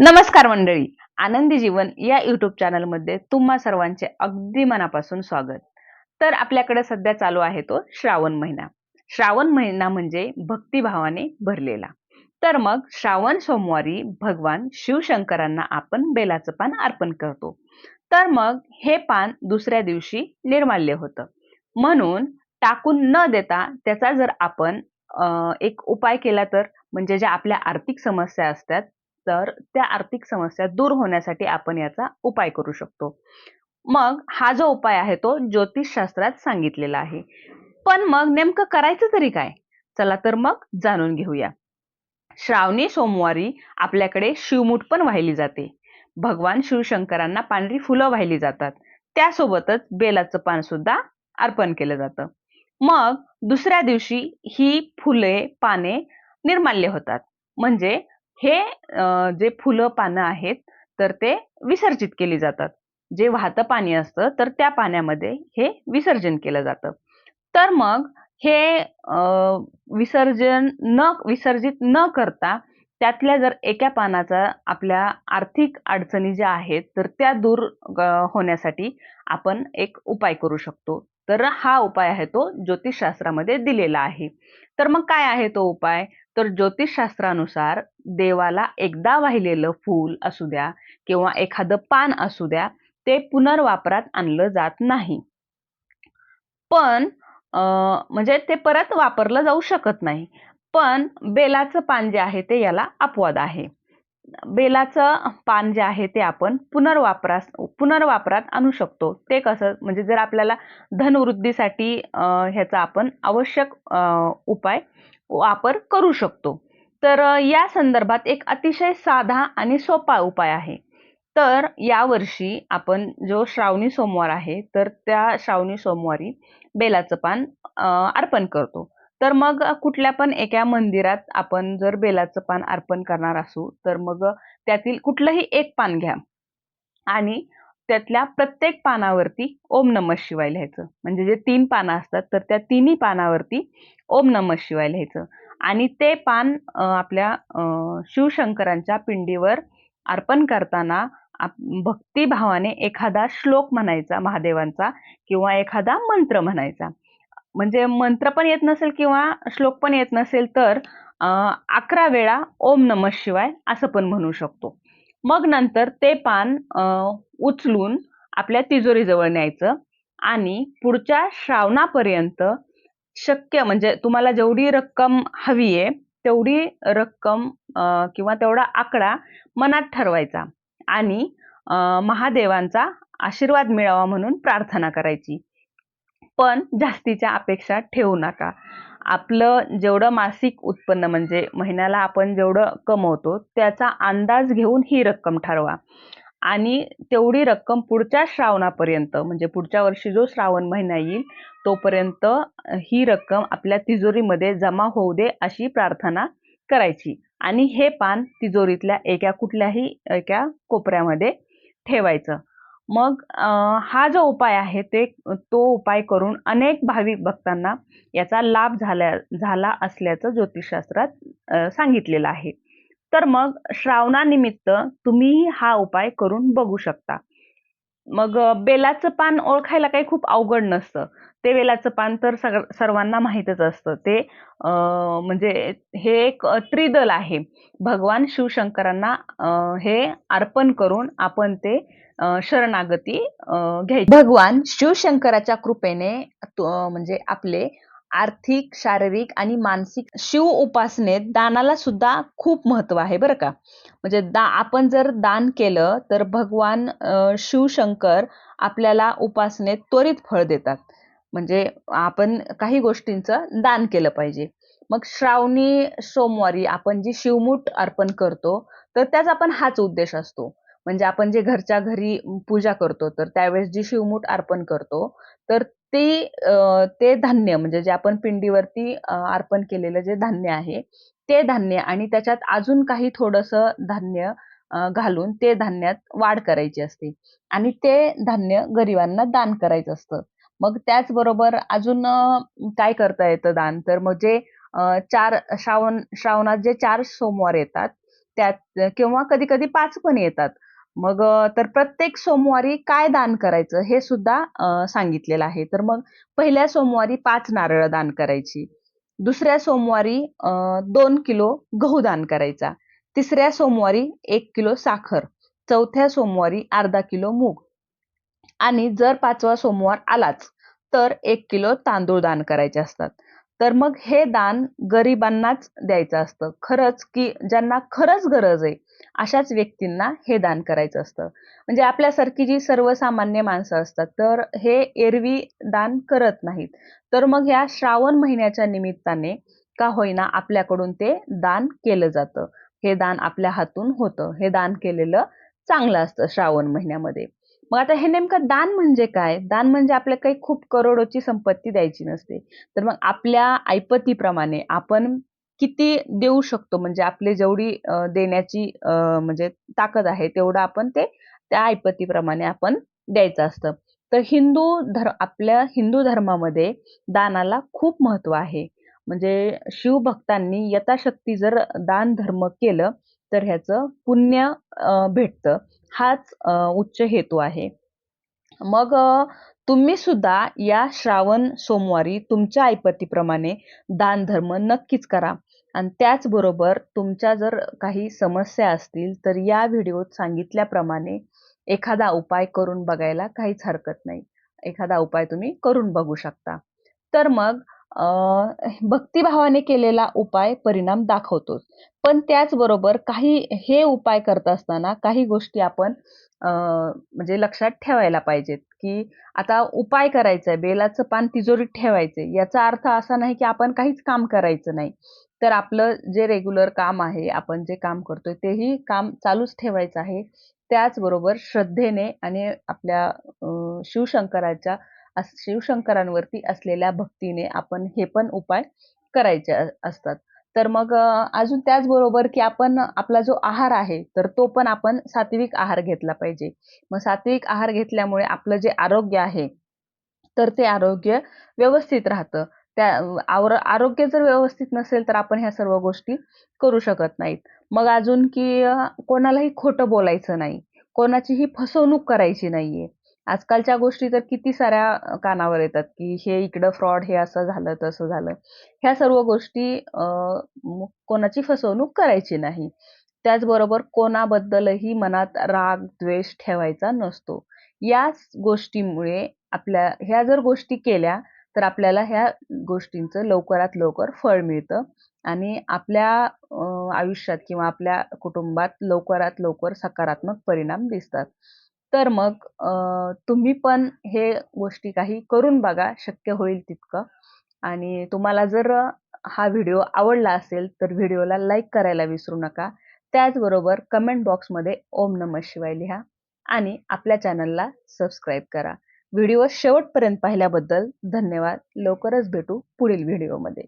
नमस्कार मंडळी. आनंदी जीवन या युट्यूब चॅनलमध्ये तुम्हा सर्वांचे अगदी मनापासून स्वागत. तर आपल्याकडे सध्या चालू आहे तो श्रावण महिना. श्रावण महिना म्हणजे भक्तिभावाने भरलेला. तर मग श्रावण सोमवारी भगवान शिवशंकरांना आपण बेलाचं पान अर्पण करतो. तर मग हे पान दुसऱ्या दिवशी निर्माल्य होतं. म्हणून टाकून न देता त्याचा जर आपण एक उपाय केला तर म्हणजे ज्या आपल्या आर्थिक समस्या असतात तर त्या आर्थिक समस्या दूर होण्यासाठी आपण याचा उपाय करू शकतो. मग हा जो उपाय आहे तो ज्योतिषशास्त्रात सांगितलेला आहे. पण मग नेमकं करायचं तरी काय? चला तर मग जाणून घेऊया. श्रावणी सोमवारी आपल्याकडे शिवमूठ पण वाहिली जाते. भगवान शिवशंकरांना पांढरी फुलं वाहिली जातात. त्यासोबतच बेलाचं पान सुद्धा अर्पण केलं जातं. मग दुसऱ्या दिवशी ही फुले पाने निर्माल्य होतात. म्हणजे हे जे फुलं पानं आहेत तर ते विसर्जित केली जातात. जे वाहतं पाणी असतं तर त्या पाण्यामध्ये हे विसर्जन केलं जातं. तर मग हे विसर्जन न विसर्जित न करता त्यातल्या जर एका पानाचा आपल्या आर्थिक अडचणी ज्या आहेत तर त्या दूर होण्यासाठी आपण एक उपाय करू शकतो. तर हा उपाय आहे तो ज्योतिषशास्त्रामध्ये दिलेला आहे. तर मग काय आहे तो उपाय? तर ज्योतिषशास्त्रानुसार देवाला एकदा वाहिलेलं फूल असू द्या किंवा एखादं पान असू द्या ते पुनर्वापरात आणलं जात नाही. पण अं, म्हणजे ते परत वापरलं जाऊ शकत नाही. पण बेलाचं पान जे आहे ते याला अपवाद आहे. बेलाचं पान जे आहे ते आपण पुनर्वापरास पुनर्वापरात आणू शकतो. ते कसं म्हणजे जर आपल्याला धनवृद्धीसाठी ह्याचा आपण आवश्यक उपाय वापर करू शकतो. तर या संदर्भात एक अतिशय साधा आणि सोपा उपाय आहे. तर यावर्षी आपण जो श्रावणी सोमवार आहे तर त्या श्रावणी सोमवारी बेलाचं पान अर्पण करतो. तर मग कुठल्या पण एका मंदिरात आपण जर बेलाचं पान अर्पण करणार असू तर मग त्यातील कुठलंही एक पान घ्या. आणि त्यातल्या प्रत्येक पानावरती ओम नमः शिवाय लिहायचं. म्हणजे जे तीन पानं असतात तर त्या तिन्ही पानावरती ओम नमः शिवाय लिहायचं. आणि ते पान आपल्या शिवशंकरांच्या पिंडीवर अर्पण करताना आप- भक्तिभावाने एखादा श्लोक म्हणायचा महादेवांचा किंवा एखादा मंत्र म्हणायचा. म्हणजे मंत्र पण येत नसेल किंवा श्लोक पण येत नसेल तर अकरा वेळा ओम नमः शिवाय असं पण म्हणू शकतो. मग नंतर ते पान उचलून आपल्या तिजोरीजवळ न्यायचं आणि पुढच्या श्रावणापर्यंत शक्य म्हणजे तुम्हाला जेवढी रक्कम हवी आहे तेवढी रक्कम किंवा तेवढा आकडा मनात ठरवायचा आणि महादेवांचा आशीर्वाद मिळावा म्हणून प्रार्थना करायची. पण जास्तीच्या अपेक्षा ठेवू नका. आपलं जेवढं मासिक उत्पन्न म्हणजे महिन्याला आपण जेवढं कमवतो त्याचा अंदाज घेऊन ही रक्कम ठरवा. आणि तेवढी रक्कम पुढच्या श्रावणापर्यंत म्हणजे पुढच्या वर्षी जो श्रावण महिना येईल तोपर्यंत ही रक्कम आपल्या तिजोरीमध्ये जमा होऊ दे अशी प्रार्थना करायची. आणि हे पान तिजोरीतल्या एका कुठल्याही एका कोपऱ्यामध्ये ठेवायचं. मग हा जो उपाय आहे ते तो उपाय करून अनेक भाविक भक्तांना याचा लाभ झाल्या झाला असल्याचं ज्योतिषशास्त्रात सांगितलेलं आहे. तर मग श्रावणानिमित्त तुम्हीही हा उपाय करून बघू शकता. मग बेलाचं पान ओळखायला काही खूप अवघड नसतं. ते बेलाचं पान तर सग सर्वांना माहीतच असतं. ते म्हणजे हे एक त्रिदल आहे. भगवान शिवशंकरांना हे अर्पण करून आपण ते शरणागती घ्यायची. भगवान शिवशंकराच्या कृपेने म्हणजे आपले आर्थिक शारीरिक आणि मानसिक शिव उपासनेत दानाला सुद्धा खूप महत्त्व आहे बरं का. म्हणजे दा आपण जर दान केलं तर भगवान शिवशंकर आपल्याला उपासनेत त्वरित फळ देतात. म्हणजे आपण काही गोष्टींचं दान केलं पाहिजे. मग श्रावणी सोमवारी आपण जी शिवमूठ अर्पण करतो तर त्याचा पण हाच उद्देश असतो. म्हणजे आपण जे घरच्या घरी पूजा करतो तर त्यावेळेस जी शिवमूठ अर्पण करतो तर ती ते धान्य म्हणजे जे आपण पिंडीवरती अर्पण केलेलं जे धान्य आहे ते धान्य आणि त्याच्यात अजून काही थोडंसं धान्य घालून ते धान्यात वाढ करायची असते. आणि ते धान्य गरिबांना दान करायचं असतं. मग त्याचबरोबर अजून काय करता येतं दान? तर मग जे चार श्रावण श्रावणात जे चार सोमवार येतात त्यात किंवा कधी कधी पाच पण येतात. मग तर प्रत्येक सोमवारी काय दान करायचं हे सुद्धा सांगितलेलं आहे. तर मग पहिल्या सोमवारी पाच नारळ दान करायची. दुसऱ्या सोमवारी दोन किलो गहू दान करायचा. तिसऱ्या सोमवारी एक किलो साखर. चौथ्या सोमवारी अर्धा किलो मूग. आणि जर पाचवा सोमवार आलाच तर एक किलो तांदूळ दान करायचे असतात. तर मग हे दान गरिबांनाच द्यायचं असतं. खरंच की ज्यांना खरंच गरज आहे अशाच व्यक्तींना हे दान करायचं असतं. म्हणजे आपल्यासारखी जी सर्वसामान्य माणसं असतात तर हे एरवी दान करत नाहीत. तर मग या श्रावण महिन्याच्या निमित्ताने का होईना आपल्याकडून ते दान केलं जातं. हे दान आपल्या हातून होतं. हे दान केलेलं चांगलं असतं श्रावण महिन्यामध्ये. मग आता हे नेमकं दान म्हणजे काय? दान म्हणजे आपल्या काही खूप करोडोची संपत्ती द्यायची नसते. तर मग आपल्या ऐपतीप्रमाणे आपण किती देऊ शकतो? म्हणजे आपली जेवढी देण्याची म्हणजे ताकद आहे तेवढं आपण ते त्या ऐपतीप्रमाणे आपण द्यायचं असतं. तर हिंदू धर्म आपल्या हिंदू धर्मामध्ये दानाला खूप महत्त्व आहे. म्हणजे शिवभक्तांनी यथाशक्ती जर दान धर्म केलं तर ह्याचं पुण्य भेटतं. हाच उच्च हेतू आहे. मग तुम्ही सुद्धा या श्रावण सोमवारी तुमच्या ऐपतीप्रमाणे दानधर्म नक्कीच करा. आणि त्याचबरोबर तुमच्या जर काही समस्या असतील तर या व्हिडिओत सांगितल्याप्रमाणे एखादा उपाय करून बघायला काहीच हरकत नाही. एखादा उपाय तुम्ही करून बघू शकता. तर मग भक्तिभावाने केलेला उपाय परिणाम दाखवतोच. पण त्याचबरोबर काही हे उपाय करत असताना काही गोष्टी आपण म्हणजे लक्षात ठेवायला पाहिजेत की आता उपाय करायचा आहे बेलाचं पान तिजोरीत ठेवायचंय याचा अर्थ असा नाही की आपण काहीच काम करायचं नाही. तर आपलं जे रेग्युलर काम आहे आपण जे काम करतोय तेही काम चालूच ठेवायचं आहे. त्याचबरोबर श्रद्धेने आणि आपल्या शिवशंकराच्या शिवशंकरांवरती असलेल्या भक्तीने आपण हे पण उपाय करायचे असतात. तर मग अजून त्याचबरोबर की आपण आपला जो आहार आहे तर तो पण आपण सात्विक आहार घेतला पाहिजे. मग सात्विक आहार घेतल्यामुळे आपलं जे आरोग्य आहे तर ते आरोग्य व्यवस्थित राहतं. त्या आवर आरोग्य जर व्यवस्थित नसेल तर आपण ह्या सर्व गोष्टी करू शकत नाहीत. मग अजून की कोणालाही खोटं बोलायचं नाही. कोणाचीही फसवणूक करायची नाहीये. आजकालच्या गोष्टी तर किती साऱ्या कानावर येतात की हे इकडं फ्रॉड हे असं झालं तसं झालं. ह्या सर्व गोष्टी अ, कोणाची फसवणूक करायची नाही. त्याचबरोबर कोणाबद्दलही मनात राग द्वेष ठेवायचा नसतो. याच गोष्टीमुळे आपल्या ह्या जर गोष्टी केल्या तर आपल्याला ह्या गोष्टींचं लवकरात लवकर फळ मिळतं आणि आपल्या आयुष्यात किंवा आपल्या कुटुंबात लवकरात लवकर सकारात्मक परिणाम दिसतात. तर मग तुम्ही पण हे गोष्टी काही करून बघा शक्य होईल तितकं. आणि तुम्हाला जर हा व्हिडिओ आवडला असेल तर व्हिडिओला लाईक करायला विसरू नका. त्याचबरोबर कमेंट बॉक्समध्ये ओम नमः शिवाय लिहा आणि आपल्या चॅनलला सबस्क्राईब करा. व्हिडिओ शेवटपर्यंत पाहिल्याबद्दल धन्यवाद. लवकरच भेटू पुढील व्हिडिओमध्ये.